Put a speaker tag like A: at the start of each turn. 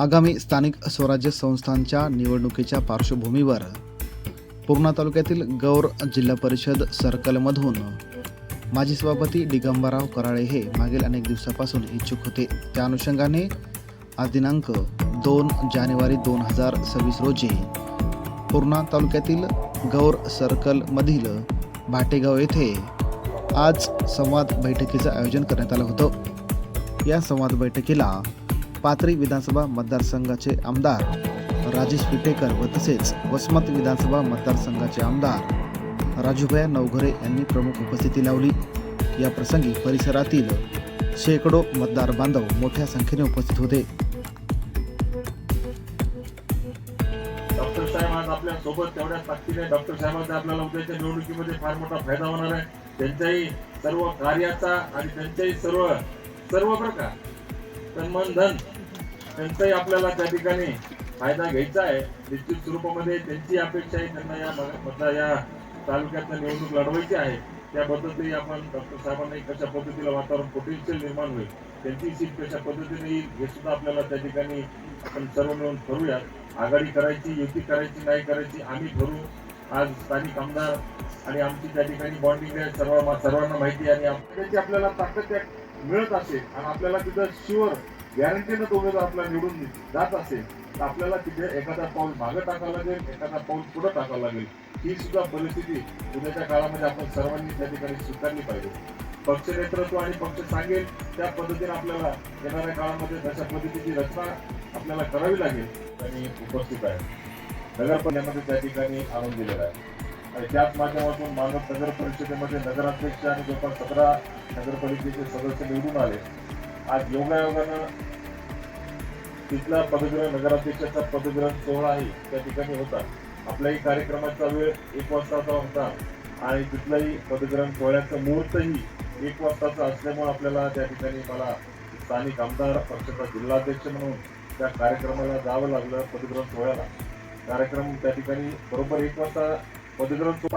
A: आगामी स्थानिक स्वराज्य संस्थांच्या निवडणुकीच्या पार्श्वभूमीवर पूर्णा तालुक्यातील गौर जिल्हा परिषद सर्कलमधून माजी सभापती दिगंबराव कराळे हे मागील अनेक दिवसापासून इच्छुक होते. त्या अनुषंगाने आज दिनांक दोन जानेवारी दोन हजार सव्वीस रोजी पूर्णा तालुक्यातील गौर सर्कलमधील भाटेगाव येथे आज संवाद बैठकीचं आयोजन करण्यात आलं होतं. या संवाद बैठकीला पाथरी विधानसभा मतदारसंघाचे आमदार राजेश विटेकर व तसेच वसमत विधानसभा मतदारसंघाचे आमदार राजूभाई नवघरे यांनी प्रमुख उपस्थिती लावली. या प्रसंगी परिसरातील शेकडो मतदार बांधव मोठ्या संख्येने उपस्थित होते.
B: डॉक्टर साहेब आज आपल्यासोबत तेवढ्या ताकदीने डॉक्टर साहेबांचा आपल्याला उद्याच्या निवडणुकीमध्ये फार मोठा फायदा होणार आहे. त्यांच्याही सर्व कार्याचा आणि त्यांच्याही सर्व सर्व प्रकार सन्मान मन धन. त्यांचाही आपल्याला त्या ठिकाणी फायदा घ्यायचा आहे. निश्चित स्वरूपामध्ये त्यांची अपेक्षा आहे. त्यांना या भागात- या तालुक्यातनं निवडणूक लढवायची आहे. त्या पद्धतीने आपण डॉक्टर साहेबांनी कशा पद्धतीला वातावरण पोटेन्शियल निर्माण होईल त्यांची सीट कशा पद्धतीने येईल हे सुद्धा आपल्याला त्या ठिकाणी आपण सर्व मिळून ठरवूयात. आघाडी करायची युती करायची नाही करायची आम्ही ठरवू. आज स्थानिक आमदार आणि आमची त्या ठिकाणी बॉन्डिंग आहे. सर्व सर्वांना माहिती आहे आणि त्याची आपल्याला ताकद त्या मिळत असेल आणि आपल्याला तिथं शुअर गॅरंटीनं तो उमेदवार आपल्याला निवडून जात असेल तर आपल्याला तिथे एखादा पाऊल मागं टाकावं लागेल एखादा पाऊल पुढं टाकावं लागेल. ही सुद्धा परिस्थिती उद्याच्या काळामध्ये आपण सर्वांनी त्या ठिकाणी स्वीकारली पाहिजे. पक्ष नेतृत्व आणि पक्ष सांगेल त्या पद्धतीने आपल्याला येणाऱ्या काळामध्ये तशा पद्धतीची रचना आपल्याला करावी लागेल. आणि उपस्थित आहे. नगरपालिकेमध्ये त्या ठिकाणी आणून दिलेला आहे. त्याच माध्यमातून मानव नगर परिषदेमध्ये नगराध्यक्ष आणि जवळपास सतरा नगरपालिकेचे सदस्य निवडून आले. आज योगायोगानं तिथला पदग्रहण नगराध्यक्षाचा पदग्रहण सोहळा आहे त्या ठिकाणी होता. आपल्याही कार्यक्रमाचा वेळ एक वाजताचा होता. आणि तिथलाही पदग्रहण सोहळ्याचं मुहूर्तही एक वाजताचा असल्यामुळे आपल्याला त्या ठिकाणी मला स्थानिक आमदार पक्षाचा जिल्हाध्यक्ष म्हणून त्या कार्यक्रमाला जावं लागलं पदग्रहण सोहळ्याला. कार्यक्रम त्या ठिकाणी बरोबर एक वाजता पदग्रहण सोहळा